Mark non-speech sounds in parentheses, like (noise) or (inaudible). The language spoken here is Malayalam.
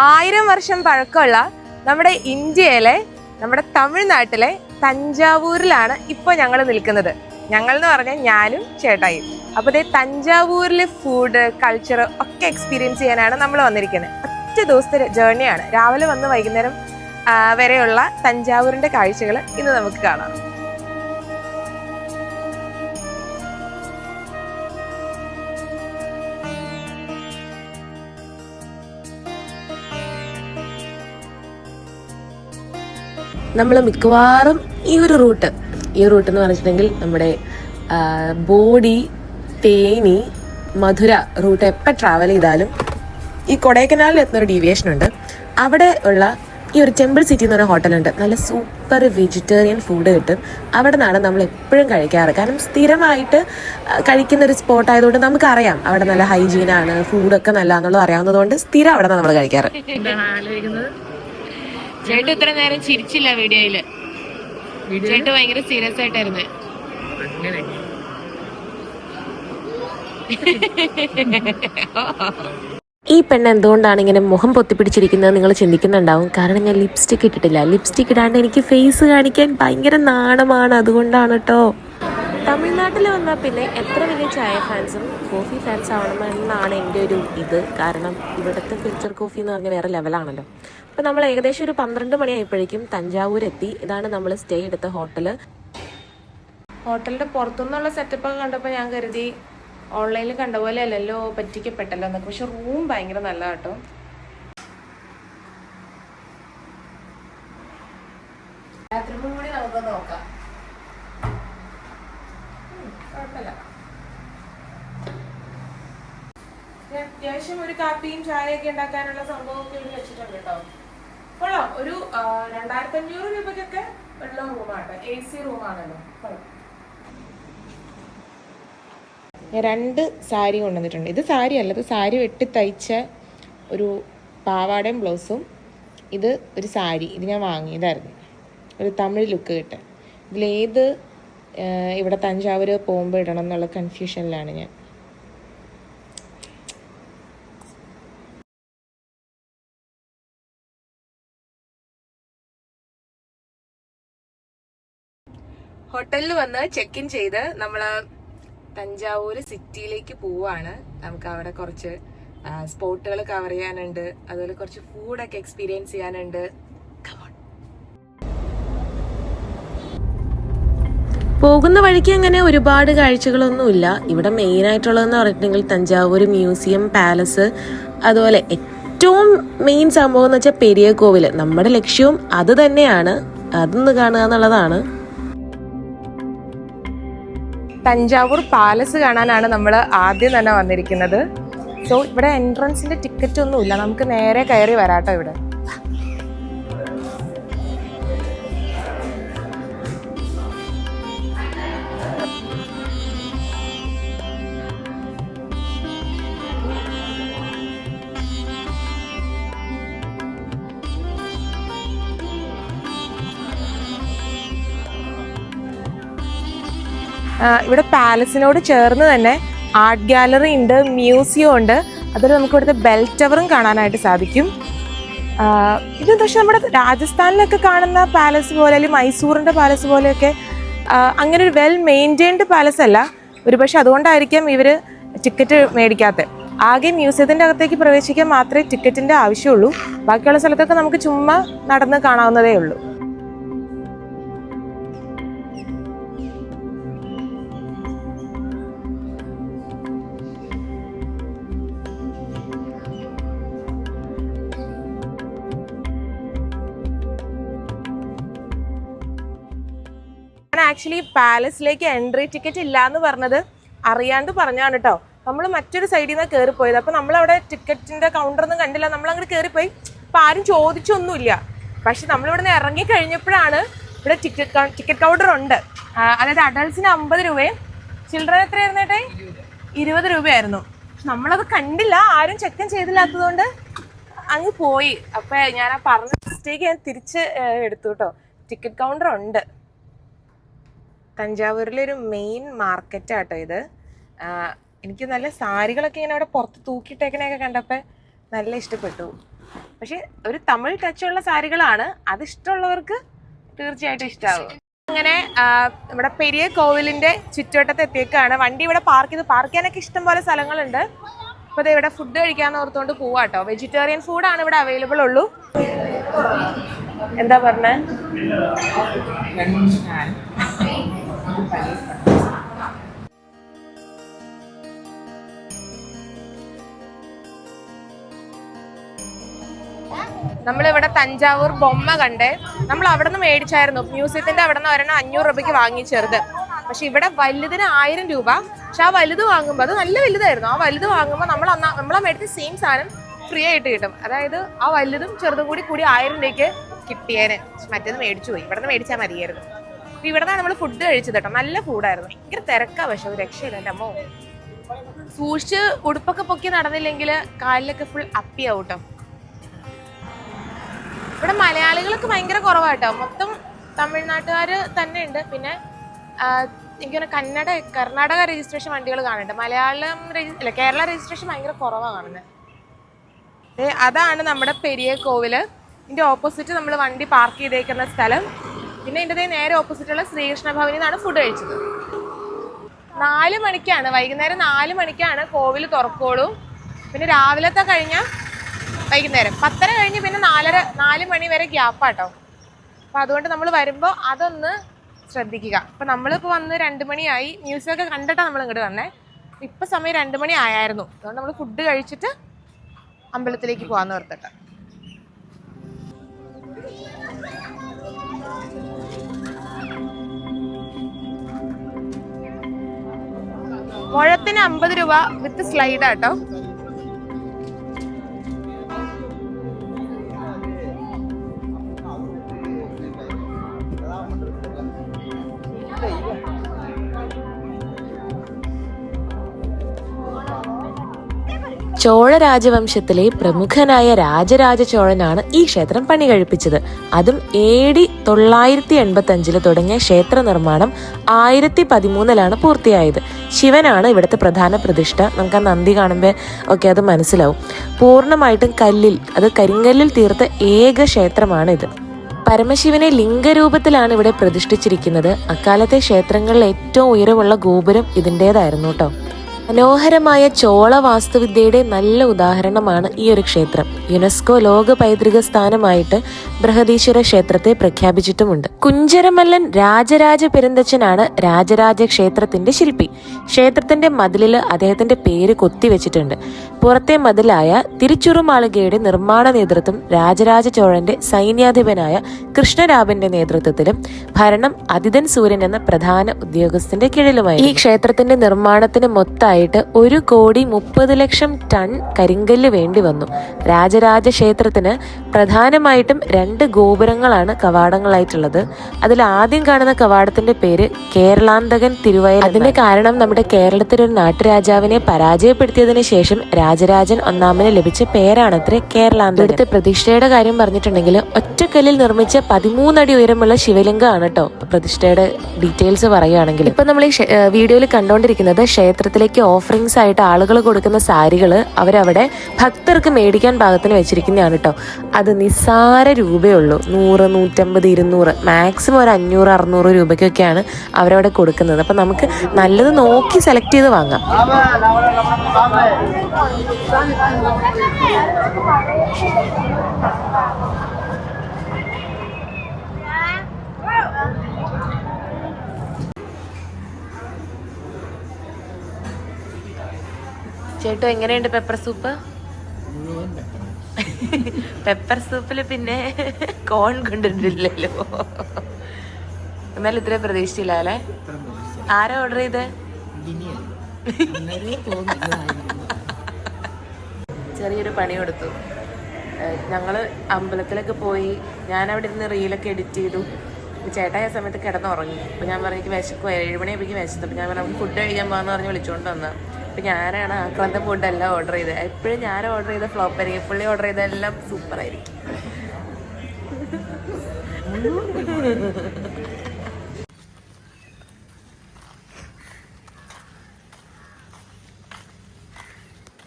ആയിരം വർഷം പഴക്കമുള്ള നമ്മുടെ ഇന്ത്യയിലെ നമ്മുടെ തമിഴ്നാട്ടിലെ തഞ്ചാവൂരിലാണ് ഇപ്പോൾ ഞങ്ങൾ നിൽക്കുന്നത്. ഞങ്ങൾ എന്ന് പറഞ്ഞാൽ ഞാനും ചേട്ടായും. അപ്പോൾ ഇതേ തഞ്ചാവൂരിലെ ഫുഡ് കൾച്ചർ ഒക്കെ എക്സ്പീരിയൻസ് ചെയ്യാനാണ് നമ്മൾ വന്നിരിക്കുന്നത്. ഒറ്റ ദിവസത്തെ ജേർണിയാണ് രാവിലെ വന്ന് വൈകുന്നേരം വരെയുള്ള തഞ്ചാവൂരിന്റെ കാഴ്ചകൾ ഇന്ന് നമുക്ക് കാണാം. നമ്മൾ മിക്കവാറും ഈ ഒരു റൂട്ട് ഈ റൂട്ട് എന്ന് പറഞ്ഞിട്ടുണ്ടെങ്കിൽ നമ്മുടെ ബോഡി തേനി മധുര റൂട്ട് എപ്പോൾ ട്രാവൽ ചെയ്താലും ഈ കൊടൈക്കനാലിൽ എത്തുന്നൊരു ഡീവിയേഷൻ ഉണ്ട്. അവിടെ ഉള്ള ഈ ഒരു ടെമ്പിൾ സിറ്റി എന്ന് പറയുന്ന ഹോട്ടലുണ്ട് നല്ല സൂപ്പർ വെജിറ്റേറിയൻ ഫുഡ് കിട്ടും. അവിടെ നിന്നാണ് നമ്മൾ എപ്പോഴും കഴിക്കാറ്. കാരണം സ്ഥിരമായിട്ട് കഴിക്കുന്ന ഒരു സ്പോട്ട് ആയതുകൊണ്ട് നമുക്കറിയാം അവിടെ നല്ല ഹൈജീനാണ് ഫുഡൊക്കെ നല്ല എന്നുള്ളത് അറിയാവുന്നതുകൊണ്ട് സ്ഥിരം അവിടെ നമ്മൾ കഴിക്കാറ്. ചേട്ടൻ ഇത്ര നേരം ചിരിച്ചില്ല വീഡിയോയിൽ. ചേട്ടൻ ഭയങ്കര സീരിയസ് ആയിട്ടായിരുന്നു. (laughs) ഈ പെണ്ണ് എന്തുകൊണ്ടാണ് ഇങ്ങനെ മുഖം പൊത്തിപ്പിടിച്ചിരിക്കുന്നത് നിങ്ങൾ ചിന്തിക്കുന്നുണ്ടാവും? കാരണം ഞാൻ ലിപ്സ്റ്റിക് ഇട്ടിട്ടില്ല. ലിപ്സ്റ്റിക് ഇടാണ്ട് എനിക്ക് ഫേസ് കാണിക്കാൻ ഭയങ്കര നാണമാണ്. അതുകൊണ്ടാണ് കേട്ടോ തമിഴ്നാട്ടിൽ വന്നാൽ പിന്നെ എത്ര വലിയ ചായ ഫാൻസും കോഫി ഫാൻസ് ആവണമെന്നാണ് എന്റെ ഒരു ഇത്. കാരണം ഇവിടുത്തെ ഫിൽറ്റർ കോഫി എന്ന് പറഞ്ഞാൽ വേറെ ലെവലാണല്ലോ അപ്പം നമ്മൾ ഏകദേശം ഒരു പന്ത്രണ്ട് മണിയായപ്പോഴേക്കും തഞ്ചാവൂർ എത്തി ഇതാണ് നമ്മൾ സ്റ്റേ എടുത്ത ഹോട്ടൽ ഹോട്ടലിന്റെ പുറത്തുനിന്നുള്ള സെറ്റപ്പ് ഒക്കെ കണ്ടപ്പോൾ ഞാൻ കരുതി ഓൺലൈനിൽ കണ്ട പോലെ അല്ലല്ലോ പറ്റിക്കപ്പെട്ടല്ലോ എന്നൊക്കെ. പക്ഷെ റൂം ഭയങ്കര നല്ല കേട്ടോ. ബാത്റൂമും കൂടി നമുക്ക് നോക്കാം. കുഴപ്പമില്ല. അത്യാവശ്യം ഒരു കാപ്പിയും ചായയൊക്കെ ഉണ്ടാക്കാനുള്ള സംഭവമൊക്കെ ഇവിടെ വെച്ചിട്ടുണ്ട് കേട്ടോ. ഒരു രണ്ടായിരത്തി അഞ്ഞൂറ് രൂപയ്ക്കൊക്കെ ഉള്ള റൂമാണ് എ സി റൂമാണല്ലോ. ഞാൻ രണ്ട് സാരി കൊണ്ടുവന്നിട്ടുണ്ട്. ഇത് സാരി അല്ല ഇത് സാരി വെട്ടി തയ്ച്ച ഒരു പാവാടയും ബ്ലൗസും. ഇത് ഒരു സാരി ഇത് ഞാൻ വാങ്ങിയതായിരുന്നു ഒരു തമിഴ് ലുക്ക് കിട്ടാൻ. ഇതിലേത് ഇവിടെ തഞ്ചാവൂർ പോകുമ്പോൾ ഇടണം എന്നുള്ള കൺഫ്യൂഷനിലാണ് ഞാൻ. ഹോട്ടലിൽ വന്ന് ചെക്ക് ഇൻ ചെയ്ത് നമ്മൾ തഞ്ചാവൂര് സിറ്റിയിലേക്ക് പോവാണ്. നമുക്ക് അവിടെ കുറച്ച് സ്പോട്ടുകൾ കവർ ചെയ്യാനുണ്ട്. അതുപോലെ കുറച്ച് ഫുഡൊക്കെ എക്സ്പീരിയൻസ് ചെയ്യാനുണ്ട്. പോകുന്ന വഴിക്ക് അങ്ങനെ ഒരുപാട് കാഴ്ചകളൊന്നുമില്ല. ഇവിടെ മെയിൻ ആയിട്ടുള്ളതെന്ന് പറഞ്ഞിട്ടുണ്ടെങ്കിൽ തഞ്ചാവൂർ മ്യൂസിയം പാലസ് അതുപോലെ ഏറ്റവും മെയിൻ സംഭവം എന്ന് വെച്ചാൽ പെരിയ കോവിൽ നമ്മുടെ ലക്ഷ്യവും അത് തന്നെയാണ്. അതൊന്ന് കാണുക എന്നുള്ളതാണ്. തഞ്ചാവൂർ പാലസ് കാണാനാണ് നമ്മൾ ആദ്യം തന്നെ വന്നിരിക്കുന്നത്. സോ ഇവിടെ എൻട്രൻസിന്റെ ടിക്കറ്റ് ഒന്നുമില്ല. നമുക്ക് നേരെ കയറി വരാട്ടോ ഇവിടെ. ഇവിടെ പാലസിനോട് ചേർന്ന് തന്നെ ആർട്ട് ഗാലറി ഉണ്ട് മ്യൂസിയം ഉണ്ട്. അതുപോലെ നമുക്ക് ഇവിടുത്തെ ബെൽ ടവറും കാണാനായിട്ട് സാധിക്കും. ഇത് പക്ഷെ നമ്മുടെ രാജസ്ഥാനിലൊക്കെ കാണുന്ന പാലസ് പോലെ അല്ലെങ്കിൽ മൈസൂറിന്റെ പാലസ് പോലെയൊക്കെ അങ്ങനെ ഒരു വെൽ മെയിന്റൈൻഡ് പാലസ് അല്ല. ഒരുപക്ഷെ അതുകൊണ്ടായിരിക്കാം ഇവർ ടിക്കറ്റ് മേടിക്കാത്തത് ആകെ മ്യൂസിയത്തിന്റെ അകത്തേക്ക് പ്രവേശിക്കാൻ മാത്രമേ ടിക്കറ്റിന്റെ ആവശ്യമുള്ളൂ. ബാക്കിയുള്ള സ്ഥലത്തൊക്കെ നമുക്ക് ചുമ്മാ നടന്ന് കാണാവുന്നതേ ഉള്ളൂ. ആക്ച്വലി പാലസിലേക്ക് എൻട്രി ടിക്കറ്റ് ഇല്ല എന്ന് പറഞ്ഞത് അറിയാണ്ട് പറഞ്ഞാണ് കേട്ടോ നമ്മൾ മറ്റൊരു സൈഡിൽ നിന്ന് കയറി പോയത് അപ്പൊ നമ്മൾ അവിടെ ടിക്കറ്റിന്റെ കൗണ്ടർ ഒന്നും കണ്ടില്ല. നമ്മൾ അങ്ങോട്ട് കയറിപ്പോയി അപ്പൊ ആരും ചോദിച്ചൊന്നുമില്ല. പക്ഷെ നമ്മളിവിടെ നിന്ന് ഇറങ്ങി കഴിഞ്ഞപ്പോഴാണ് ഇവിടെ ടിക്കറ്റ് ടിക്കറ്റ് കൗണ്ടർ ഉണ്ട്. അതായത് അഡൾട്ട്സിന് അമ്പത് രൂപയും ചിൽഡ്രൻ എത്രയായിരുന്നു ഏട്ടേ? ഇരുപത് രൂപയായിരുന്നു. നമ്മളത് കണ്ടില്ല. ആരും ചെക്കൻ ചെയ്തില്ലാത്തതുകൊണ്ട് അങ്ങ് പോയി. അപ്പൊ ഞാൻ ആ പറഞ്ഞ മിസ്റ്റേക്ക് ഞാൻ തിരിച്ച് എടുത്തു കേട്ടോ ടിക്കറ്റ് കൗണ്ടർ ഉണ്ട്. തഞ്ചാവൂരിലെ ഒരു മെയിൻ മാർക്കറ്റാട്ടോ ഇത്. എനിക്ക് നല്ല സാരികളൊക്കെ ഇങ്ങനെ അവിടെ പുറത്ത് തൂക്കിയിട്ടേക്കണൊക്കെ കണ്ടപ്പോൾ നല്ല ഇഷ്ടപ്പെട്ടു. പക്ഷെ ഒരു തമിഴ് ടച്ചുള്ള സാരികളാണ്. അത് ഇഷ്ടമുള്ളവർക്ക് തീർച്ചയായിട്ടും ഇഷ്ടമാവും അങ്ങനെ നമ്മുടെ പെരിയ കോവിലിന്റെ ചുറ്റുവട്ടത്ത് എത്തിയേക്കാണ്. വണ്ടി ഇവിടെ പാർക്ക് ചെയ്ത് പാർക്ക് ചെയ്യാനൊക്കെ ഇഷ്ടം പോലെ സ്ഥലങ്ങളുണ്ട്. അപ്പൊ ഇവിടെ ഫുഡ് കഴിക്കാന്ന് ഓർത്തുകൊണ്ട് പോവാട്ടോ. വെജിറ്റേറിയൻ ഫുഡാണ് ഇവിടെ അവൈലബിൾ ഉള്ളൂ. എന്താ പറഞ്ഞേ? നമ്മളിവിടെ തഞ്ചാവൂർ ബൊമ്മ കണ്ടേ. നമ്മൾ അവിടെ നിന്ന് മേടിച്ചായിരുന്നു. മ്യൂസിയത്തിന്റെ അവിടെ നിന്ന് ഒരെണ്ണം അഞ്ഞൂറ് രൂപയ്ക്ക് വാങ്ങി ചെറുത് പക്ഷെ ഇവിടെ വലുതിന് ആയിരം രൂപ. പക്ഷെ ആ വലുത് വാങ്ങുമ്പോൾ അത് നല്ല വലുതായിരുന്നു. ആ വലുത് വാങ്ങുമ്പോൾ നമ്മൾ നമ്മളെ മേടിച്ച സെയിം സാധനം ഫ്രീ ആയിട്ട് കിട്ടും. അതായത് ആ വലുതും ചെറുതും കൂടി കൂടി ആയിരം രൂപയ്ക്ക് കിട്ടിയേനെ. മറ്റേത് മേടിച്ചു പോയി. ഇവിടെ നിന്ന് മേടിച്ചാൽ മതിയായിരുന്നു. ഇവിടെ നമ്മൾ ഫുഡ് കഴിച്ചത് കേട്ടോ. നല്ല ഫുഡായിരുന്നു ഭയങ്കര തിരക്കാ പക്ഷെ ഒരു രക്ഷയില്ല എന്റെ അമ്മോ. സൂക്ഷിച്ച് ഉടുപ്പൊക്കെ പൊക്കി നടന്നില്ലെങ്കിൽ കാലിലൊക്കെ ഫുൾ അപ്പിയാവും കേട്ടോ. ഇവിടെ മലയാളികൾക്ക് ഭയങ്കര കുറവാട്ടോ മൊത്തം തമിഴ്നാട്ടുകാർ തന്നെ ഉണ്ട് പിന്നെ എനിക്കൊരു കന്നഡ കർണാടക രജിസ്ട്രേഷൻ വണ്ടികൾ കാണുന്നുണ്ട്. മലയാളം അല്ല കേരള രജിസ്ട്രേഷൻ ഭയങ്കര കുറവാണ് കാണുന്നത് അതാണ് നമ്മുടെ പെരിയ കോവിൽ. ഇതിന്റെ ഓപ്പോസിറ്റ് നമ്മൾ വണ്ടി പാർക്ക് ചെയ്തേക്കുന്ന സ്ഥലം. പിന്നെ എന്റെ നേരെ ഓപ്പോസിറ്റുള്ള ശ്രീകൃഷ്ണ ഭവനിൽ നിന്നാണ് ഫുഡ് കഴിച്ചത്. നാല് മണിക്കാണ് വൈകുന്നേരം നാല് മണിക്കാണ് കോവിൽ തുറക്കോളൂ പിന്നെ രാവിലത്തെ കഴിഞ്ഞാൽ വൈകുന്നേരം. പത്തര കഴിഞ്ഞ് പിന്നെ നാലര നാല് മണി വരെ ഗ്യാപ്പാട്ടോ അപ്പം അതുകൊണ്ട് നമ്മൾ വരുമ്പോൾ അതൊന്ന് ശ്രദ്ധിക്കുക. അപ്പം നമ്മളിപ്പോൾ വന്ന് രണ്ട് മണിയായി. മ്യൂസിയൊക്കെ കണ്ടിട്ടാണ് നമ്മൾ ഇങ്ങോട്ട് വന്നേ. ഇപ്പം സമയം രണ്ട് മണി ആയായിരുന്നു. അതുകൊണ്ട് നമ്മൾ ഫുഡ് കഴിച്ചിട്ട് അമ്പലത്തിലേക്ക് പോകാമെന്ന് ഓർത്തിട്ട്. മുഴത്തിന് അമ്പത് രൂപ വിത്ത് സ്ലൈഡ് ചോഴ രാജവംശത്തിലെ പ്രമുഖനായ രാജരാജ ചോഴനാണ് ഈ ക്ഷേത്രം പണി കഴിപ്പിച്ചത് അതും എ ഡി തൊള്ളായിരത്തി എൺപത്തി അഞ്ചിൽ തുടങ്ങിയ ക്ഷേത്ര നിർമ്മാണം ആയിരത്തി പതിമൂന്നിലാണ് പൂർത്തിയായത്. ശിവനാണ് ഇവിടുത്തെ പ്രധാന പ്രതിഷ്ഠ. നമുക്ക് ആ നന്ദി കാണുമ്പോൾ ഒക്കെ അത് മനസ്സിലാവും. പൂർണമായിട്ടും കല്ലിൽ അത് കരിങ്കല്ലിൽ തീർത്ത ഏക ക്ഷേത്രമാണിത്. പരമശിവനെ ലിംഗരൂപത്തിലാണ് ഇവിടെ പ്രതിഷ്ഠിച്ചിരിക്കുന്നത്. അക്കാലത്തെ ക്ഷേത്രങ്ങളിൽ ഏറ്റവും ഉയരമുള്ള ഗോപുരം ഇതിന്റെതായിരുന്നു കേട്ടോ. മനോഹരമായ ചോള വാസ്തുവിദ്യയുടെ നല്ല ഉദാഹരണമാണ് ഈ ഒരു ക്ഷേത്രം. യുനെസ്കോ ലോക പൈതൃക സ്ഥാനമായിട്ട് ബൃഹദീശ്വര ക്ഷേത്രത്തെ പ്രഖ്യാപിച്ചിട്ടുമുണ്ട്. കുഞ്ചരമല്ലൻ രാജരാജ പെരുന്തച്ചനാണ് രാജരാജ ക്ഷേത്രത്തിന്റെ ശില്പി. ക്ഷേത്രത്തിന്റെ മതിലിൽ അദ്ദേഹത്തിന്റെ പേര് കൊത്തിവെച്ചിട്ടുണ്ട്. പുറത്തെ മതിലായ തിരുച്ചുറുമാളികയുടെ നിർമ്മാണ നേതൃത്വം രാജരാജ ചോഴന്റെ സൈന്യാധിപനായ കൃഷ്ണരാബന്റെ നേതൃത്വത്തിലും ഭരണം അതിഥൻ സൂര്യൻ എന്ന പ്രധാന ഉദ്യോഗസ്ഥന്റെ കീഴിലുമായി ഈ ക്ഷേത്രത്തിന്റെ നിർമ്മാണത്തിന് മൊത്തമായിട്ട് ഒരു കോടി മുപ്പത് ലക്ഷം ടൺ കരിങ്കല്ല് വേണ്ടി വന്നു. രാജരാജ ക്ഷേത്രത്തിന് പ്രധാനമായിട്ടും രണ്ട് ഗോപുരങ്ങളാണ് കവാടങ്ങളായിട്ടുള്ളത്. അതിൽ ആദ്യം കാണുന്ന കവാടത്തിന്റെ പേര് കേരളാന്തകൻ തിരുവയൽ. അതിന്റെ കാരണം നമ്മുടെ കേരളത്തിലെ ഒരു നാട്ടുരാജാവിനെ പരാജയപ്പെടുത്തിയതിന് ശേഷം രാജരാജൻ ഒന്നാമന് ലഭിച്ച പേരാണത്രേ കേരളാന്തകൻ. ഇവിടുത്തെ പ്രതിഷ്ഠയുടെ കാര്യം പറഞ്ഞിട്ടുണ്ടെങ്കിൽ ഒറ്റക്കല്ലിൽ നിർമ്മിച്ച പതിമൂന്നടി ഉയരമുള്ള ശിവലിംഗമാണ് കേട്ടോ പ്രതിഷ്ഠയുടെ ഡീറ്റെയിൽസ് പറയുകയാണെങ്കിൽ. ഇപ്പൊ നമ്മൾ ഈ വീഡിയോയിൽ കണ്ടുകൊണ്ടിരിക്കുന്നത് ക്ഷേത്രത്തിലേക്ക് ഓഫറിങ്സ് ആയിട്ട് ആളുകൾ കൊടുക്കുന്ന സാരികൾ അവരവിടെ ഭക്തർക്ക് മേടിക്കാൻ പാകത്തിന് വെച്ചിരിക്കുന്നതാണ് കേട്ടോ അത് നിസ്സാര രൂപയേ ഉള്ളൂ നൂറ് നൂറ്റമ്പത് ഇരുന്നൂറ് മാക്സിമം ഒരു അഞ്ഞൂറ് അറുന്നൂറ് രൂപയ്ക്കൊക്കെയാണ് അവരവിടെ കൊടുക്കുന്നത്. അപ്പം നമുക്ക് നല്ലത് നോക്കി സെലക്ട് ചെയ്ത് വാങ്ങാം. ചേട്ടു എങ്ങനെയുണ്ട് പെപ്പർ സൂപ്പ് പെപ്പർ സൂപ്പിൽ പിന്നെ കോൺ കൊണ്ടിട്ടില്ലല്ലോ. എന്നാലും ഇത്രയും പ്രതീക്ഷിച്ചില്ല അല്ലേ? ആരാ ഓർഡർ ചെയ്ത്? ചെറിയൊരു പണി കൊടുത്തു. ഞങ്ങൾ ഞങ്ങൾ അമ്പലത്തിലൊക്കെ പോയി. ഞാൻ അവിടെ ഇരുന്ന് റീലൊക്കെ എഡിറ്റ് ചെയ്തു. ചേട്ടായ സമയത്ത് കിടന്നുറങ്ങി. അപ്പോൾ ഞാൻ പറഞ്ഞു എനിക്ക് വിശക്കും ഏഴ് മണിയാകുമ്പോൾ വിശത്തു അപ്പോൾ ഞാൻ പറഞ്ഞു ഫുഡ് കഴിക്കാൻ പോകാന്ന് പറഞ്ഞ് വിളിച്ചുകൊണ്ട് വന്നു അപ്പോൾ ഞാനാണ് ആക്രാന്ത ഫുഡെല്ലാം ഓർഡർ ചെയ്തത്. എപ്പോഴും ഞാൻ ഓർഡർ ചെയ്ത ഫ്ലോപ്പ് ആയിരിക്കും. പുള്ളി ഓർഡർ ചെയ്തെല്ലാം സൂപ്പർ ആയിരിക്കും.